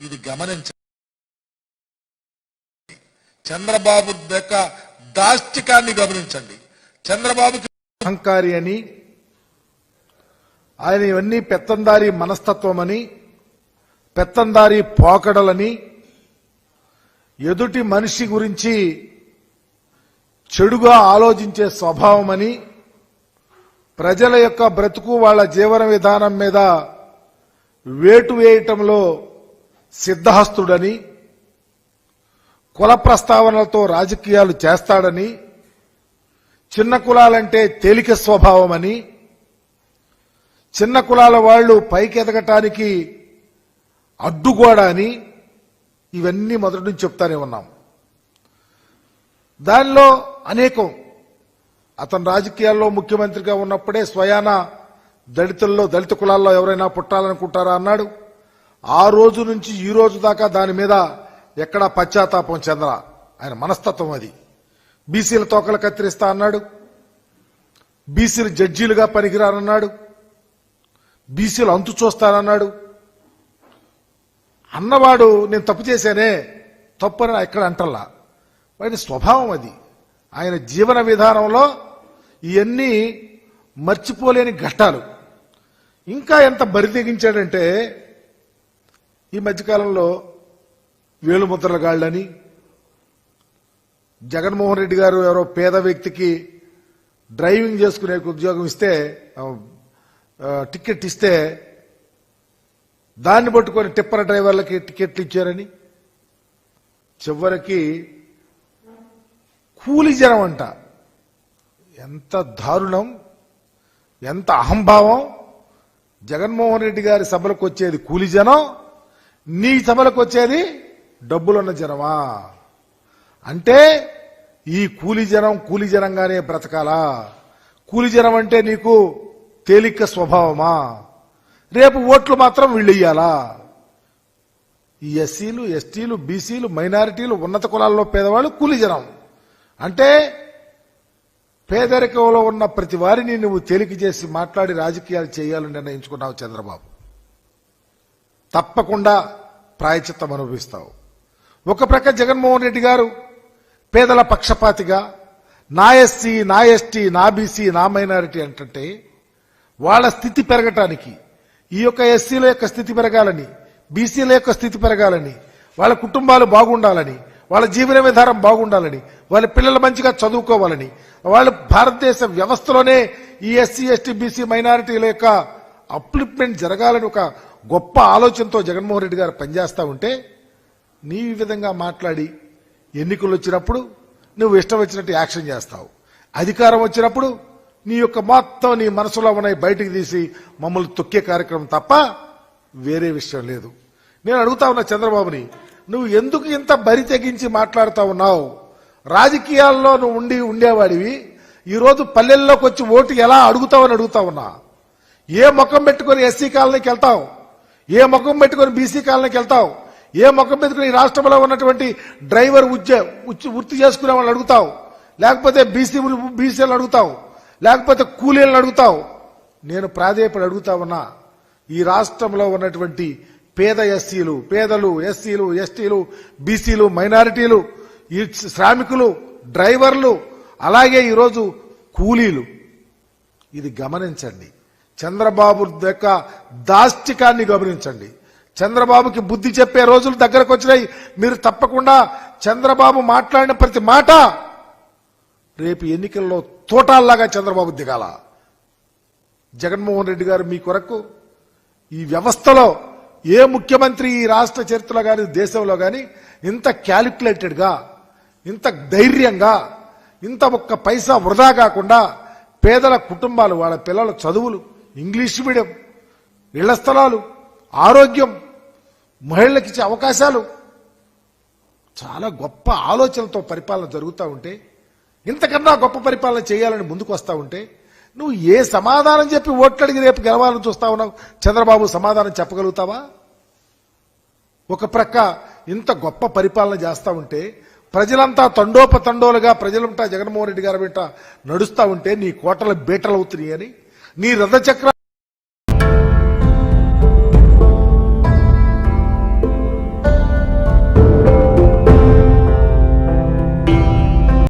ఇది గమనించండి చంద్రబాబు యొక్క దాష్టికాన్ని గమనించండి. చంద్రబాబుకి అహంకారి అని ఆయన ఇవన్నీ పెత్తందారి మనస్తత్వం అని పెత్తందారి పోకడలని ఎదుటి మనిషి గురించి చెడుగా ఆలోచించే స్వభావమని ప్రజల యొక్క బ్రతుకు వాళ్ళ జీవన విధానం మీద వేటు వేయటంలో సిద్ధహస్తుడని కుల ప్రస్తావనలతో రాజకీయాలు చేస్తాడని చిన్న కులాలంటే తేలిక స్వభావమని చిన్న కులాల వాళ్ళు పైకి ఎదగటానికి అడ్డుగోడ అని ఇవన్నీ మొదటి నుంచి చెప్తానే ఉన్నాం. దానిలో అనేకం. అతను రాజకీయాల్లో ముఖ్యమంత్రిగా ఉన్నప్పుడే స్వయాన దళితుల్లో దళిత కులాల్లో ఎవరైనా పుట్టాలనుకుంటారా అన్నాడు. ఆ రోజు నుంచి ఈ రోజు దాకా దాని మీద ఎక్కడా పశ్చాత్తాపం చెందల. ఆయన మనస్తత్వం అది. బీసీల తోకలు కత్తిరిస్తా అన్నాడు. బీసీలు జడ్జీలుగా పనికిరానన్నాడు. బీసీలు అంతు చూస్తానన్నాడు. అన్నవాడు నేను తప్పు చేశానే తప్పు అని ఎక్కడ అంటల్లా? వాడి స్వభావం అది. ఆయన జీవన విధానంలో ఇవన్నీ మర్చిపోలేని ఘట్టాలు. ఇంకా ఎంత బరితెగించాడంటే ఈ మధ్యకాలంలో వేలుముద్రల గాళ్ళని జగన్మోహన్ రెడ్డి గారు ఎవరో పేద వ్యక్తికి డ్రైవింగ్ చేసుకునే ఉద్యోగం ఇస్తే టికెట్ ఇస్తే దాన్ని పట్టుకొని టిప్పర్ డ్రైవర్లకి టికెట్లు ఇచ్చారని చివరికి కూలి జనం అంట. ఎంత దారుణం ఎంత అహంభావం. జగన్మోహన్ రెడ్డి గారి సభలకు వచ్చేది కూలి జనం నీ సభలకు వచ్చేది డబ్బులున్న జనమా? అంటే ఈ కూలి జనం కూలి జనంగానే బ్రతకాలా? కూలి జనం అంటే నీకు తేలిక స్వభావమా? రేపు ఓట్లు మాత్రం వీళ్ళు ఇయ్యాలా ఈ ఎస్సీలు ఎస్టీలు బీసీలు మైనారిటీలు ఉన్నత కులాల్లో పేదవాళ్ళు కూలి జనం. అంటే పేదరికంలో ఉన్న ప్రతి వారిని నువ్వు తేలిక చేసి మాట్లాడి రాజకీయాలు చేయాలని నిర్ణయించుకున్నావు చంద్రబాబు. తప్పకుండా ప్రాయచిత్తం అనుభవిస్తావు. ఒక ప్రక్క జగన్మోహన్ రెడ్డి గారు పేదల పక్షపాతిగా నా ఎస్సీ నా ఎస్టీ నా బీసీ నా మైనారిటీ అంటే వాళ్ళ స్థితి పెరగటానికి ఈ యొక్క ఎస్సీల యొక్క స్థితి పెరగాలని బీసీల యొక్క స్థితి పెరగాలని వాళ్ళ కుటుంబాలు బాగుండాలని వాళ్ళ జీవన విధానం బాగుండాలని వాళ్ళ పిల్లలు మంచిగా చదువుకోవాలని వాళ్ళు భారతదేశ వ్యవస్థలోనే ఈ ఎస్సీ ఎస్టీ బీసీ మైనారిటీల యొక్క అప్లిప్మెంట్ జరగాలని ఒక గొప్ప ఆలోచనతో జగన్మోహన్ రెడ్డి గారు పనిచేస్తూ ఉంటే నీ విధంగా మాట్లాడి ఎన్నికలు వచ్చినప్పుడు నువ్వు ఇష్టం వచ్చినట్టు యాక్షన్ చేస్తావు. అధికారం వచ్చినప్పుడు నీ యొక్క మొత్తం నీ మనసులో ఉన్నాయి బయటికి తీసి మమ్మల్ని తొక్కే కార్యక్రమం తప్ప వేరే విషయం లేదు. నేను అడుగుతా ఉన్నా చంద్రబాబుని నువ్వు ఎందుకు ఇంత బరి తెగించి మాట్లాడుతా ఉన్నావు? రాజకీయాల్లో నువ్వు ఉండి ఉండేవాడివి. ఈరోజు పల్లెల్లోకి వచ్చి ఓటు ఎలా అడుగుతావని అడుగుతా ఉన్నా. ఏ ముఖం పెట్టుకొని ఎస్సీ కాలనీకి వెళ్తావు? ఏ ముఖం పెట్టుకొని బీసీ కాలనీకి వెళ్తావు? ఏ ముఖం పెట్టుకుని ఈ రాష్ట్రంలో ఉన్నటువంటి డ్రైవర్ ఉద్య ఉచ్- వృత్తి చేసుకునే వాళ్ళని అడుగుతావు? లేకపోతే బీసీ బీసీలు అడుగుతావు? లేకపోతే కూలీలను అడుగుతావు? నేను ప్రాధేయపడి అడుగుతా ఉన్నా ఈ రాష్ట్రంలో ఉన్నటువంటి పేద ఎస్సీలు పేదలు ఎస్సీలు ఎస్టీలు బీసీలు మైనారిటీలు ఈ శ్రామికులు డ్రైవర్లు అలాగే ఈరోజు కూలీలు. ఇది గమనించండి. చంద్రబాబు యొక్క దాష్టికాన్ని గమనించండి. చంద్రబాబుకి బుద్ధి చెప్పే రోజులు దగ్గరకు వచ్చినాయి. మీరు తప్పకుండా చంద్రబాబు మాట్లాడిన ప్రతి మాట రేపు ఎన్నికల్లో తోటాల్లాగా చంద్రబాబు దిగాల. జగన్మోహన్ రెడ్డి గారు మీ కొరకు ఈ వ్యవస్థలో ఏ ముఖ్యమంత్రి ఈ రాష్ట్ర చరిత్రలో కానీ దేశంలో కానీ ఇంత క్యాలిక్యులేటెడ్గా ఇంత ధైర్యంగా ఇంత ఒక్క పైసా వృధా కాకుండా పేదల కుటుంబాలు వాళ్ళ పిల్లల చదువులు ఇంగ్లీష్ మీడియం ఇళ్ళ స్థలాలు ఆరోగ్యం మహిళలకు ఇచ్చే అవకాశాలు. చాలా గొప్ప ఆలోచనలతో పరిపాలన జరుగుతూ ఉంటే ఇంతకన్నా గొప్ప పరిపాలన చేయాలని ముందుకు వస్తూ ఉంటే నువ్వు ఏ సమాధానం చెప్పి ఓట్లడిగి రేపు గెలవాలని చూస్తా ఉన్నావు? చంద్రబాబు సమాధానం చెప్పగలుగుతావా? ఒక ప్రక్క ఇంత గొప్ప పరిపాలన చేస్తూ ఉంటే ప్రజలంతా తండోపతండోలుగా ప్రజలంతా జగన్మోహన్ రెడ్డి గారి వెంట నడుస్తూ ఉంటే నీ కోటలు బీటలు అవుతున్నాయని నీ రథచక్ర